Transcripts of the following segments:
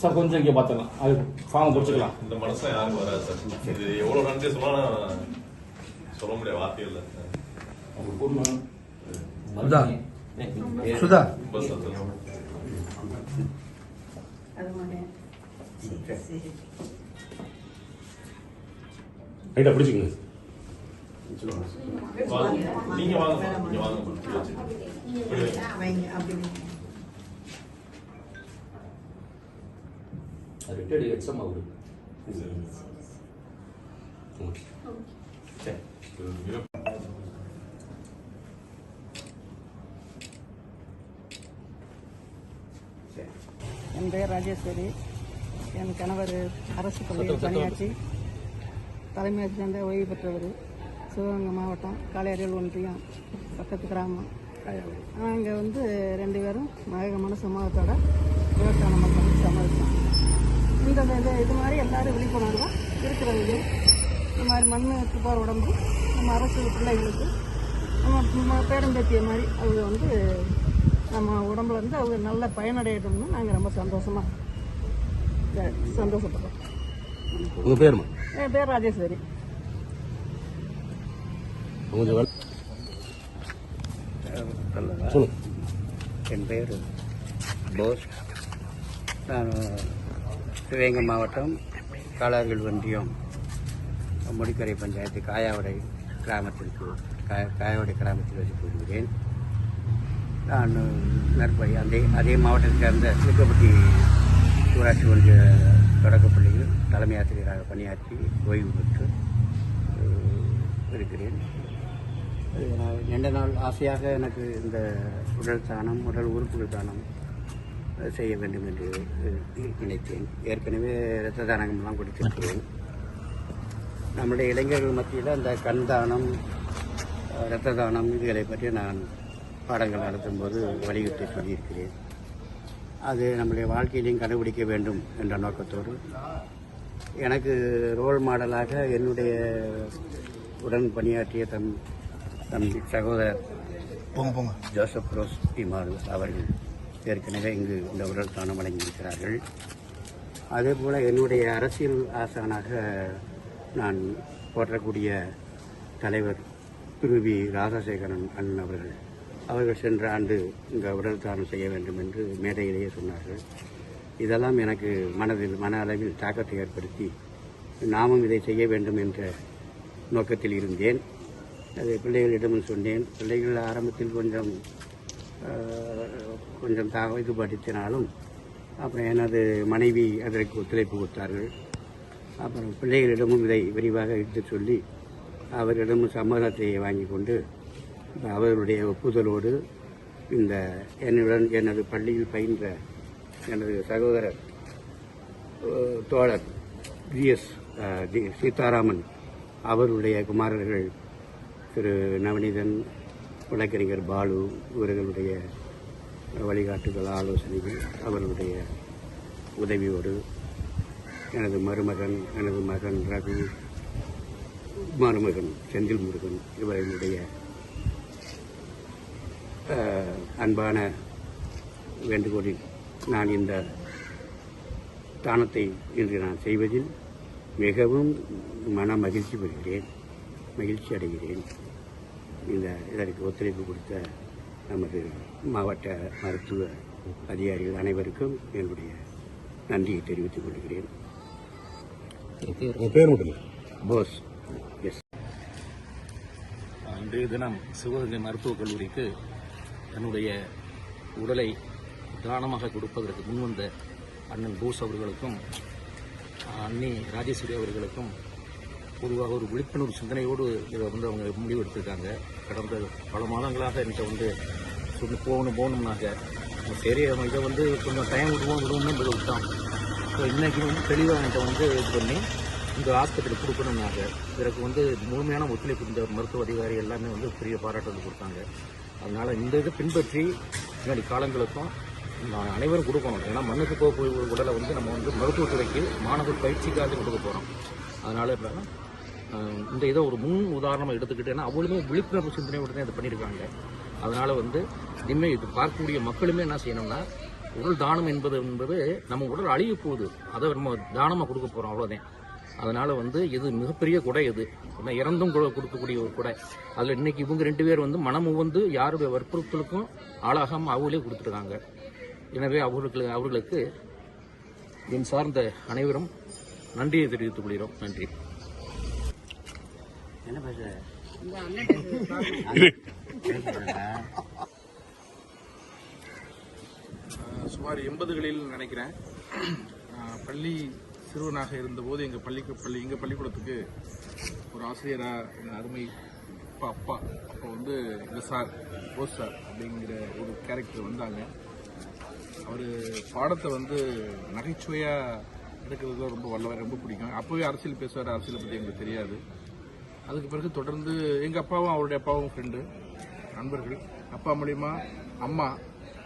சரி கொஞ்சம் இங்கே பார்த்துக்கலாம் அது ஃபார்ம் குடிச்சுக்கலாம் இந்த மனசுல யாருக்கும் வராது சார் இது எவ்வளவு நன்றி சொன்னாலும் சொல்ல முடியாத வார்த்தை இல்லை அவங்க கூடணும் சுதா. சுதா. ரைட்டாக பிடிச்சிக்கங்க வாங்க. நீங்க வாங்க நீங்க வாங்க இது மிக- சரி என் பெயர் ராஜேஸ்வரி. என் கணவர் அரசு பள்ளியில் பணியாற்றி தலைமை சேர்ந்த ஓய்வு பெற்றவர் சிவகங்கை மாவட்டம் காளையாரியல் ஒன்றியம் பக்கத்து கிராமம். நாங்கள் வந்து ரெண்டு பேரும் மகமான சமூகத்தோட விவசாயம் பண்ணி சமாளித்தோம் இந்த இந்த இது மாதிரி எல்லாரும் விழிப்புணர்வாக இருக்கிறவங்க இந்த மாதிரி மண்ணுக்கு போகிற உடம்பு நம்ம அரசு பிள்ளைகளுக்கு நம்ம நம்ம பேரம்பேத்திய மாதிரி அவங்க வந்து நம்ம உடம்புல இருந்து அவங்க நல்ல பயனடையட்டும்னு நாங்கள் ரொம்ப சந்தோஷமாக சந்தோஷப்படுறோம். உங்கள் பேருமா? என் பேர் ராஜேஸ்வரி. என் பெயர் போஸ். நான் சிவகங்கை மாவட்டம் காலார்கள் ஒன்றியம் முடிக்கரை பஞ்சாயத்து காயாவடை கிராமத்திற்கு காயாவடை கிராமத்தில் வந்து கூறுகிறேன் நான் நற்பை அதே அதே மாவட்டத்தை சேர்ந்த சிலுக்கப்பட்டி ஊராட்சி ஒன்றிய தொடக்கப்பள்ளியில் தலைமை ஆசிரியராக பணியாற்றி ஓய்வு பெற்று இருக்கிறேன். அது நான் நீண்ட நாள் ஆசையாக எனக்கு இந்த உடல் தானம் உடல் உறுப்புகள் தானம் செய்ய வேண்டும் என்று நினைத்தேன். ஏற்கனவே இரத்த தானங்கள்லாம் கொடுத்திருக்கிறேன். நம்முடைய இளைஞர்கள் மத்தியில் அந்த கண் தானம் இரத்த தானம் இதுகளை பற்றி நான் பாடங்கள் நடத்தும்போது வலியுறுத்தி சொல்லியிருக்கிறேன். அது நம்முடைய வாழ்க்கையிலையும் கடைபிடிக்க வேண்டும் என்ற நோக்கத்தோடு எனக்கு ரோல் மாடலாக என்னுடைய உடன் பணியாற்றிய தம் தம் சகோதரர் ஜோசப் ரோஸ் இமாரு அவர்கள். ஏற்கனவே இங்கு இந்த உடல் தானம் வழங்கியிருக்கிறார்கள் அதே போல் என்னுடைய அரசியல் ஆசானாக நான் போற்றக்கூடிய தலைவர் திரு வி ராஜசேகரன் அண்ணன் அவர்கள் அவர்கள் சென்ற ஆண்டு இங்கே உடல் தானம் செய்ய வேண்டும் என்று மேடையிலேயே சொன்னார்கள். இதெல்லாம் எனக்கு மனதில் மன அளவில் தாக்கத்தை ஏற்படுத்தி நாமும் இதை செய்ய வேண்டும் என்ற நோக்கத்தில் இருந்தேன். அதை பிள்ளைகளிடமும் சொன்னேன். பிள்ளைகள் ஆரம்பத்தில் கொஞ்சம் கொஞ்சம் தா இதுபடுத்தினாலும் அப்புறம் எனது மனைவி அதற்கு ஒத்துழைப்பு கொடுத்தார்கள். அப்புறம் பிள்ளைகளிடமும் இதை விரிவாக எடுத்து சொல்லி அவர்களிடமும் சம்மதத்தை வாங்கி கொண்டு இப்ப அவர்களுடைய ஒப்புதலோடு இந்த என்னுடன் எனது பள்ளியில் பயின்ற எனது சகோதரர் தோழர் தோழர் ஜிஎஸ் சீதாராமன் அவருடைய குமாரர்கள் திரு நவநீதன் வழக்கறிஞர் பாலு இவர்களுடைய வழிகாட்டுதல் ஆலோசனைகள் அவர்களுடைய உதவியோடு எனது மருமகன் எனது மகன் ரவி மருமகன் செந்தில் முருகன் இவர்களுடைய அன்பான வேண்டுகோளில் நான் இந்த தானத்தை இன்று நான் செய்வதில் மிகவும் மன மகிழ்ச்சி பெறுகிறேன் மகிழ்ச்சி அடைகிறேன். இந்த இதற்கு ஒத்துழைப்பு கொடுத்த நமது மாவட்ட மருத்துவ அதிகாரிகள் அனைவருக்கும் என்னுடைய நன்றியை தெரிவித்துக் கொள்கிறேன். போஸ். எஸ். இன்றைய தினம் சிவகங்கை மருத்துவக் கல்லூரிக்கு என்னுடைய உடலை தானமாக கொடுப்பதற்கு முன்வந்த அண்ணன் போஸ் அவர்களுக்கும் அண்ணி ராஜேஸ்வரி அவர்களுக்கும் பொதுவாக ஒரு விழிப்புணர்வு சிந்தனையோடு இதை வந்து அவங்க முடிவெடுத்திருக்காங்க கடந்த பல மாதங்களாக என்கிட்ட வந்து சொல்லி போகணும் போகணும்னாங்க. சரி நம்ம இதை வந்து கொஞ்சம் டைம் விடுவோம் விடுவோம்னு இதை விட்டான் ஸோ இன்றைக்கி வந்து தெளிவாக என்கிட்ட வந்து இது பண்ணி இந்த ஆஸ்பத்திரி கொடுக்கணும்னாங்க. இதற்கு வந்து முழுமையான ஒத்துழைப்பு இந்த மருத்துவ அதிகாரி எல்லாமே வந்து பெரிய வந்து கொடுத்தாங்க. அதனால் இந்த இதை பின்பற்றி பின்னாடி காலங்களுக்கும் நான் அனைவரும் கொடுக்கணும். ஏன்னா மண்ணுக்கு போக உடலை வந்து நம்ம வந்து மருத்துவத்துறைக்கு மாணவர் பயிற்சிக்காக கொடுக்க போகிறோம் அதனால் இப்போ இந்த இதை ஒரு முன் உதாரணமாக எடுத்துக்கிட்டேன்னா அவங்களுமே விழிப்புணர்வு சிந்தனையோடு தான் இதை பண்ணியிருக்காங்க அதனால் வந்து இனிமேல் இது பார்க்கக்கூடிய மக்களுமே என்ன செய்யணும்னா உடல் தானம் என்பது என்பது நம்ம உடல் அழிய போகுது. அதை நம்ம தானமாக கொடுக்க போகிறோம் அவ்வளோதான் அதனால் வந்து இது மிகப்பெரிய கொடை இது. ஏன்னா இறந்தும் கொடுக்கக்கூடிய ஒரு கொடை. அதில் இன்னைக்கு இவங்க ரெண்டு பேர் வந்து மனம் வந்து யாருடைய வற்புறுத்தலுக்கும் ஆளாகாமல் அவங்களே கொடுத்துருக்காங்க. எனவே அவர்களுக்கு அவர்களுக்கு என் சார்ந்த அனைவரும் நன்றியை தெரிவித்துக் கொள்கிறோம். நன்றி. என்ன பேசுற சுமார் எண்பதுகளில் நினைக்கிறேன். பள்ளி சிறுவனாக இருந்தபோது எங்கள் பள்ளிக்கு பள்ளி எங்கள் பள்ளிக்கூடத்துக்கு ஒரு ஆசிரியராக எங்கள் அருமை அப்பா அப்பா அப்போ வந்து இந்த சார் போஸ் சார் அப்படிங்கிற ஒரு கேரக்டர் வந்தாங்க. அவர் பாடத்தை வந்து நகைச்சுவையாக எடுக்கிறது ரொம்ப வல்லவர் ரொம்ப பிடிக்கும். அப்போவே அரசியல் பேசுவார் அரசியலை பற்றி எங்களுக்கு தெரியாது. அதுக்கு பிறகு தொடர்ந்து எங்கள் அப்பாவும் அவருடைய அப்பாவும் ஃப்ரெண்டு நண்பர்கள். அப்பா மூலியமா அம்மா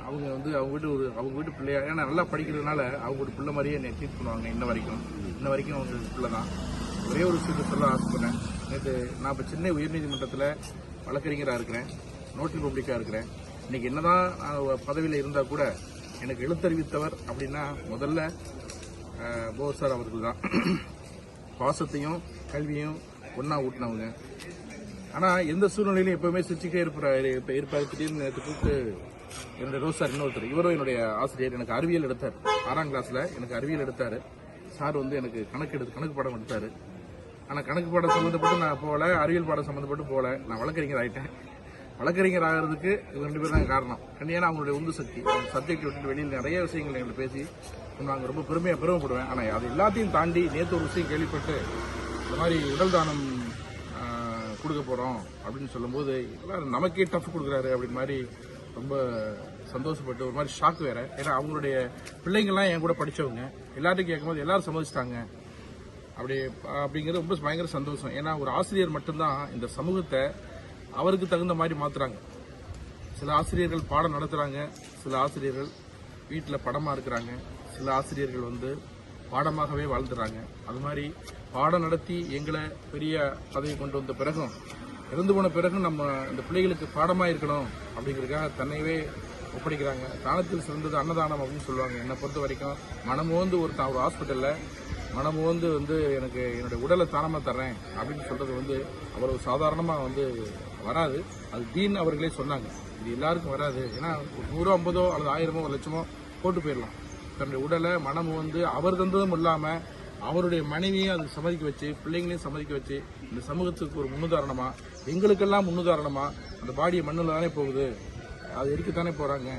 அவங்க வந்து அவங்க வீட்டு ஒரு அவங்க வீட்டு பிள்ளையா ஏன்னா நல்லா படிக்கிறதுனால அவங்க ஒரு பிள்ளை மாதிரியே என்னை ட்ரீட் பண்ணுவாங்க இன்ன வரைக்கும். இன்ன வரைக்கும் அவங்க பிள்ளை தான் ஒரே ஒரு விஷயத்தை சொல்ல ஆசைப்பட்றேன். நேற்று நான் இப்போ சென்னை உயர்நீதிமன்றத்தில் வழக்கறிஞராக இருக்கிறேன். நோட்டல் பப்ளிக்காக இருக்கிறேன். இன்றைக்கி என்ன நான் பதவியில் இருந்தால் கூட எனக்கு எழுத்தறிவித்தவர் அப்படின்னா முதல்ல போஸ் சார் அவர்கள் தான் பாசத்தையும் கல்வியும் ஒன்றா ஊட்டினவங்க. ஆனால் எந்த சூழ்நிலையிலும் எப்பவுமே சிரிச்சுக்கிட்டே இருப்பாரு இப்போ திடீர்னு நேற்று கூப்பிட்டு என்னுடைய ரோஸ் சார் இன்னொருத்தர். இவரும் என்னுடைய ஆசிரியர். எனக்கு அறிவியல் எடுத்தார். ஆறாம் கிளாஸில் எனக்கு அறிவியல் எடுத்தார். சார் வந்து எனக்கு கணக்கு எடுத்து கணக்கு பாடம் எடுத்தார். ஆனால் கணக்கு பாடம் சம்மந்தப்பட்டு நான் போகல அறிவியல் பாடம் சம்மந்தப்பட்டு போகல. நான் வழக்கறிஞர் ஆகிட்டேன் வழக்கறிஞர் ஆகிறதுக்கு இவங்க ரெண்டு பேர் தான் காரணம். ஏன்னா அவங்களுடைய உந்து சக்தி. அவங்க சப்ஜெக்ட் விட்டுட்டு வெளியில் நிறைய விஷயங்கள் எங்களை பேசி நாங்கள் ரொம்ப பெருமையாக பெருமைப்படுவேன். ஆனால் அது எல்லாத்தையும் தாண்டி நேற்று ஒரு விஷயம் கேள்விப்பட்டு இந்த மாதிரி உடல் தானம் கொடுக்க போகிறோம் அப்படின்னு சொல்லும்போது எல்லாரும் நமக்கே டஃப் கொடுக்குறாரு அப்படின்னு மாதிரி ரொம்ப சந்தோஷப்பட்டு ஒரு மாதிரி ஷாக் வேற. ஏன்னா அவங்களுடைய பிள்ளைங்கள்லாம் என் கூட படித்தவங்க எல்லாத்தையும் கேட்கும்போது எல்லாரும் சம்மதிச்சிட்டாங்க. அப்படி அப்படிங்கிறது ரொம்ப பயங்கர சந்தோஷம். ஏன்னா ஒரு ஆசிரியர் மட்டும்தான் இந்த சமூகத்தை அவருக்கு தகுந்த மாதிரி மாற்றுறாங்க சில ஆசிரியர்கள் பாடம் நடத்துகிறாங்க சில ஆசிரியர்கள் வீட்டில் படமாக இருக்கிறாங்க சில ஆசிரியர்கள் வந்து பாடமாகவே வாழ்ந்துறாங்க. அது மாதிரி பாடம் நடத்தி எங்களை பெரிய பதவி கொண்டு வந்த பிறகும் இறந்து போன பிறகும் நம்ம இந்த பிள்ளைகளுக்கு பாடமாக இருக்கணும் அப்படிங்கிறதுக்காக தன்னையவே ஒப்படைக்கிறாங்க. தானத்தில் சிறந்தது அன்னதானம் அப்படின்னு சொல்லுவாங்க. என்னை பொறுத்த வரைக்கும் மனமோந்து ஒரு ஒரு ஹாஸ்பிட்டலில் மனமோந்து வந்து எனக்கு என்னுடைய உடலை தானமாக தர்றேன் அப்படின்னு சொல்கிறது வந்து அவ்வளவு சாதாரணமாக வந்து வராது. அது தீன் அவர்களே சொன்னாங்க. இது எல்லாருக்கும் வராது. ஏன்னா ஒரு நூறோ ஐம்பதோ அல்லது ஆயிரமோ ஒரு லட்சமோ போட்டு போயிடலாம். தன்னுடைய உடலை மனம் வந்து அவர் தந்ததும் இல்லாமல் அவருடைய மனைவியும் அது சம்மதிக்க வச்சு பிள்ளைங்களையும் சம்மதிக்க வச்சு இந்த சமூகத்துக்கு ஒரு முன்னுதாரணமா எங்களுக்கெல்லாம் முன்னுதாரணமா அந்த பாடியை மண்ணில் தானே போகுது? அது எரிக்கத்தானே போகிறாங்க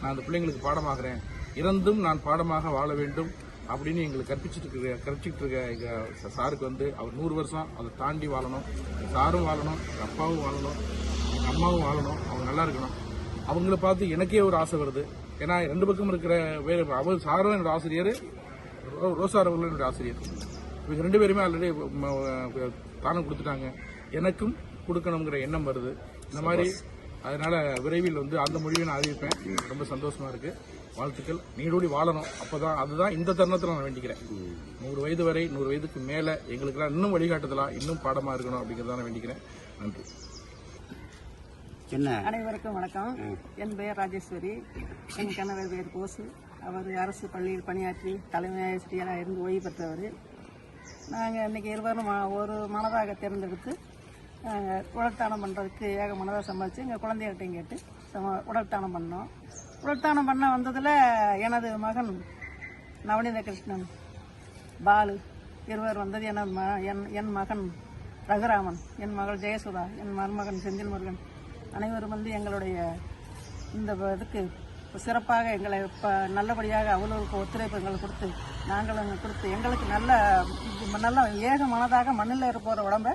நான் அந்த பிள்ளைங்களுக்கு பாடமாகிறேன். இறந்தும் நான் பாடமாக வாழ வேண்டும் அப்படின்னு எங்களுக்கு கற்பிச்சுட்டு இருக்க கற்பிச்சுட்டு இருக்க எங்கள் சாருக்கு வந்து அவர் நூறு வருஷம் அதை தாண்டி வாழணும். சாரும் வாழணும் எங்கள் அப்பாவும் வாழணும் எங்கள் அம்மாவும் வாழணும் அவங்க நல்லா இருக்கணும். அவங்கள பார்த்து எனக்கே ஒரு ஆசை வருது. ஏன்னா ரெண்டு பக்கம் இருக்கிற வேறு அவர் சாரும் என்னோட ஆசிரியர் ரோ- ரோசார் அவர்களும் என்னுடைய ஆசிரியர். இவங்க ரெண்டு பேருமே ஆல்ரெடி தானம் கொடுத்துட்டாங்க. எனக்கும் கொடுக்கணுங்கிற எண்ணம் வருது. இந்த மாதிரி அதனால விரைவில் வந்து அந்த மொழியை நான் அறிவிப்பேன். ரொம்ப சந்தோஷமா இருக்கு. வாழ்த்துக்கள். நீடோடி வாழணும். அப்பதான் அதுதான் இந்த தருணத்தில் நான் வேண்டிக்கிறேன். நூறு வயது வரை நூறு வயதுக்கு மேலே எங்களுக்கெல்லாம் இன்னும் வழிகாட்டுதலா இன்னும் பாடமாக இருக்கணும் அப்படிங்கிறத நான் வேண்டிக்கிறேன். நன்றி. அனைவருக்கும் வணக்கம். என் பெயர் ராஜேஸ்வரி. என் கணவர் பேர் போசு அவர் அரசு பள்ளியில் பணியாற்றி தலைமை ஆசிரியராக இருந்து ஓய்வு பெற்றவர். நாங்கள் இன்னைக்கு இருவரும் ஒரு மனதாக தேர்ந்தெடுத்து நாங்கள் உடல்தானம் பண்ணுறதுக்கு ஏக மனதாக சம்பாதிச்சு எங்கள் குழந்தைகிட்டையும் கேட்டு சம உடல்தானம் பண்ணோம். உடல்தானம் பண்ண வந்ததில் எனது மகன் நவநீத கிருஷ்ணன் பாலு இருவர் வந்தது எனது ம என் என் மகன் ரகுராமன் என் மகள் ஜெயசுதா என் மருமகன் செந்தில் முருகன் அனைவரும் வந்து எங்களுடைய இந்த இதுக்கு சிறப்பாக எங்களை இப்போ நல்லபடியாக அவ்வளவுக்கு ஒத்துழைப்பு எங்களுக்கு கொடுத்து நாங்களும் அங்கே கொடுத்து எங்களுக்கு நல்ல நல்ல ஏக மனதாக மண்ணில் இருப்போகிற உடம்ப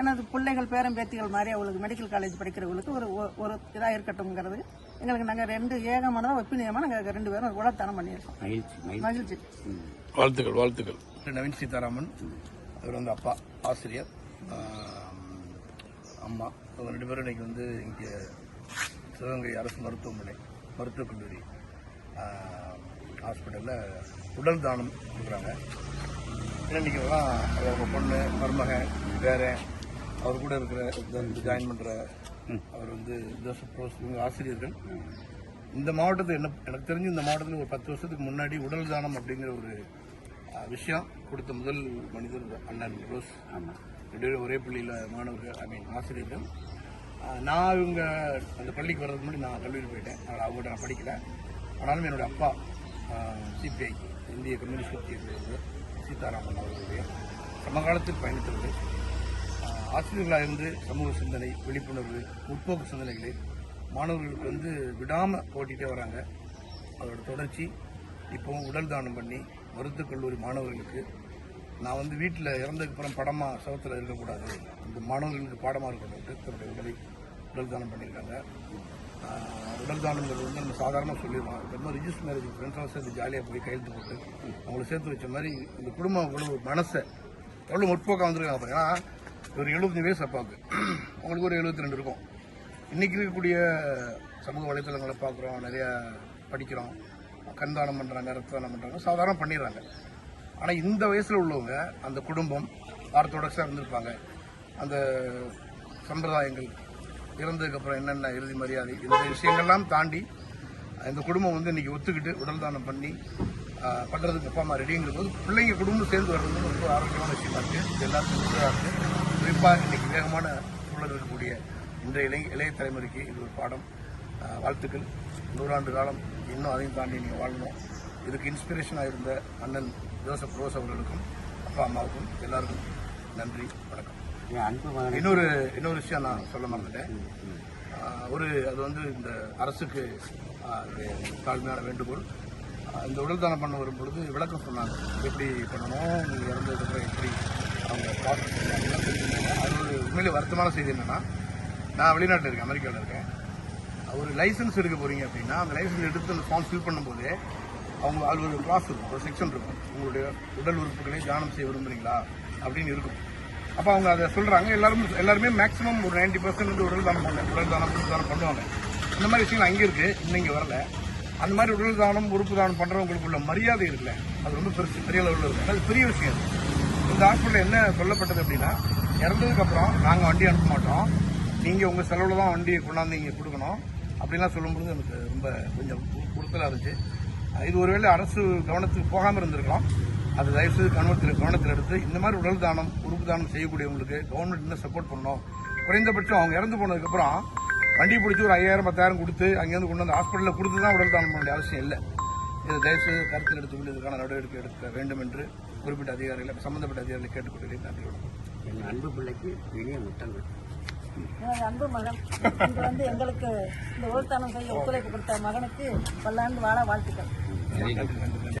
எனது பிள்ளைகள் பேரன் பேத்திகள் மாதிரி அவங்களுக்கு மெடிக்கல் காலேஜ் படிக்கிறவங்களுக்கு ஒரு ஒரு இதாக இருக்கட்டும்ங்கிறது எங்களுக்கு நாங்கள் ரெண்டு ஏக மனதாக ஒப்பினியமாக நாங்கள் ரெண்டு பேரும் உடத்தானம் பண்ணியிருக்கோம். மகிழ்ச்சி மகிழ்ச்சி. வாழ்த்துக்கள் வாழ்த்துக்கள். நவீன் சீதாராமன் அவர் வந்து அப்பா ஆசிரியர் அம்மா. அவங்க ரெண்டு பேரும் இன்னைக்கு வந்து இங்கே சிவகங்கை அரசு மருத்துவமனை மருத்துவக் கல்லூரி ஹாஸ்பிட்டலில் உடல் தானம் கொடுக்குறாங்க. ஏன்னா இன்னைக்கு எல்லாம் அவங்க பொண்ணு மருமகன் வேற அவர் கூட இருக்கிற ஜாயின் பண்ற அவர் வந்து ஜோசப் ரோஸ் இவங்க ஆசிரியர்கள். இந்த மாவட்டத்தில் என்ன எனக்கு தெரிஞ்சு இந்த மாவட்டத்தில் ஒரு பத்து வருஷத்துக்கு முன்னாடி உடல் தானம் அப்படிங்கிற ஒரு விஷயம் கொடுத்த முதல் மனிதர் அண்ணன் ரோஸ். ரெண்டு பேரும் ஒரே பள்ளியில் மாணவர்கள் ஐ மீன் ஆசிரியர்கள். நான் இவங்க அந்த பள்ளிக்கு வர்றதுக்கு முன்னாடி நான் கல்லூரி போயிட்டேன். அதனால் அவங்ககிட்ட நான் படிக்கல. ஆனாலும் என்னோட அப்பா சிபிஐ இந்திய கம்யூனிஸ்ட் கட்சியிலிருந்து சீதாராமன் அவர்களுடைய சமகாலத்தில் பயணித்தவர்கள் ஆசிரியர்களாக இருந்து சமூக சிந்தனை விழிப்புணர்வு முற்போக்கு சிந்தனைகளை மாணவர்களுக்கு வந்து விடாமல் போட்டிகிட்டே வராங்க. அதோட தொடர்ச்சி இப்போ உடல் தானம் பண்ணி மருத்துவக் கல்லூரி மாணவர்களுக்கு நான் வந்து வீட்டில் இறந்ததுக்கப்புறம் படமாக சவத்தில் இருக்கக்கூடாது இந்த மாணவர்களுக்கு பாடமாக இருக்கணும்ட்டு தன்னுடைய உடலை உடல் தானம் பண்ணியிருக்காங்க. உடல் தானங்கள் வந்து நம்ம சாதாரணமாக சொல்லிடுவோம் இந்த மாதிரி மேரேஜ் ஃப்ரெண்ட்ஸாக சேர்ந்து ஜாலியாக போய் கையெழுத்து போட்டு அவங்கள சேர்த்து வச்ச மாதிரி இந்த குடும்பம் கூட மனசை எவ்வளோ முற்போக்காக வந்திருக்காங்க ஏன்னா ஒரு எழுபத்தஞ்சு வயசு அப்பாவுக்கு அவங்களுக்கு ஒரு எழுபத்தி ரெண்டு இருக்கும். இன்னைக்கு இருக்கக்கூடிய சமூக வலைத்தளங்களை பார்க்குறோம் நிறையா படிக்கிறோம். கண் தானம் பண்ணுறாங்க ரத்த தானம் பண்ணுறாங்க சாதாரண பண்ணிடுறாங்க. ஆனால் இந்த வயசில் உள்ளவங்க அந்த குடும்பம் ஆர்த்தோடக்ஸாக இருந்திருப்பாங்க. அந்த சம்பிரதாயங்கள் இறந்ததுக்கப்புறம் என்னென்ன இறுதி மரியாதை இந்த விஷயங்கள்லாம் தாண்டி இந்த குடும்பம் வந்து இன்றைக்கி ஒத்துக்கிட்டு உடல் தானம் பண்ணி பண்ணுறதுக்கு அப்பா அம்மா ரெடிங்கிற போது பிள்ளைங்க குடும்பம் சேர்ந்து வர்றது வந்து ரொம்ப ஆரோக்கியமான விஷயமா இருக்குது எல்லாருக்கும் உதவியா இருக்குது குறிப்பாக இன்றைக்கி வேகமான சூழல் இருக்கக்கூடிய இன்றைய இளைய இளைய தலைமுறைக்கு இது ஒரு பாடம். வாழ்த்துக்கள். நூறாண்டு காலம் இன்னும் அதையும் தாண்டி நீங்கள் வாழணும். இதுக்கு இன்ஸ்பிரேஷனாக இருந்த அண்ணன் ஜோசப் ரோஸ் அவர்களுக்கும் அப்பா அம்மாவுக்கும் எல்லாருக்கும் நன்றி வணக்கம். இன்னொரு இன்னொரு விஷயம் நான் சொல்ல மறந்துட்டேன். ஒரு அது வந்து இந்த அரசுக்கு தாழ்மையான வேண்டுகோள். இந்த உடல் தானம் பண்ண வரும் பொழுது விளக்கம் சொன்னாங்க. எப்படி பண்ணணும் நீங்கள் இறந்ததுக்கப்புறம் எப்படி அவங்க ப்ராசஸ் அது ஒரு உண்மையிலே வருத்தமான செய்தி என்னன்னா நான் வெளிநாட்டில் இருக்கேன் அமெரிக்காவில் இருக்கேன். ஒரு லைசன்ஸ் எடுக்க போறீங்க அப்படின்னா அந்த லைசன்ஸ் எடுத்து அந்த ஃபார்ம் ஃபில் பண்ணும்போது அவங்க அது ஒரு கிளாஸ் இருக்கும். ஒரு செக்ஷன் இருக்கும். உங்களுடைய உடல் உறுப்புகளை தானம் செய்ய விரும்புறீங்களா? அப்படின்னு இருக்கும். அப்போ அவங்க அதை சொல்றாங்க. எல்லாரும் எல்லாருமே மேக்ஸிமம் ஒரு நைன்டி பர்சன்ட் வந்து உடல் தானம் பண்ண. உடல் தானம் உறுப்பு தானம் பண்ணுவாங்க. இந்த மாதிரி விஷயங்கள் அங்கே இருக்கு. இன்னும் இங்கே வரல. அந்த மாதிரி உடல் தானம் உறுப்பு தானம் பண்ணுறவங்களுக்கு உள்ள மரியாதை இருக்குல்ல அது ரொம்ப பெருசு பெரிய லெவலில் இருக்கு அது பெரிய விஷயம். இந்த ஹாஸ்பிட்டலில் என்ன சொல்லப்பட்டது அப்படின்னா இறந்ததுக்கப்புறம் நாங்கள் வண்டி அனுப்ப மாட்டோம். நீங்கள் உங்கள் செலவில் தான் வண்டியை கொண்டாந்து இங்கே கொடுக்கணும். அப்படிலாம் சொல்லும்பொழுது எனக்கு ரொம்ப கொஞ்சம் கொடுத்தலாக இருந்துச்சு. இது ஒருவேளை அரசு கவனத்துக்கு போகாமல் இருந்திருக்கலாம். அது தயவுசெய்து கவனத்தில் கவனத்தில் எடுத்து இந்த மாதிரி உடல் தானம் உறுப்பு தானம் செய்யக்கூடியவங்களுக்கு கவர்மெண்ட் இன்னும் சப்போர்ட் பண்ணணும்? குறைந்தபட்சம் அவங்க இறந்து போனதுக்கப்புறம் வண்டி பிடிச்சி ஒரு ஐயாயிரம் பத்தாயிரம் கொடுத்து அங்கேருந்து கொண்டு வந்து ஹாஸ்பிட்டலில் கொடுத்து தான் உடல் தானம் பண்ண வேண்டிய அவசியம் இல்லை. இதை தயவுசெய்து கருத்தில் எடுத்துக்கொண்டு இதுக்கான நடவடிக்கை எடுக்க வேண்டும் என்று குறிப்பிட்ட அதிகாரிகளை சம்பந்தப்பட்ட அதிகாரிகளை கேட்டுக்கொள்கிறேன். நன்றி வணக்கம். என் அன்பு பிள்ளைக்கு இனிய முத்தங்கள். எனது அன்பு மகன். இன்று வந்து எங்களுக்கு இந்த உள்தானம் செய்ய ஒத்துழைப்பு கொடுத்த மகனுக்கு பல்லாண்டு வாழ வாழ்த்துக்கள்.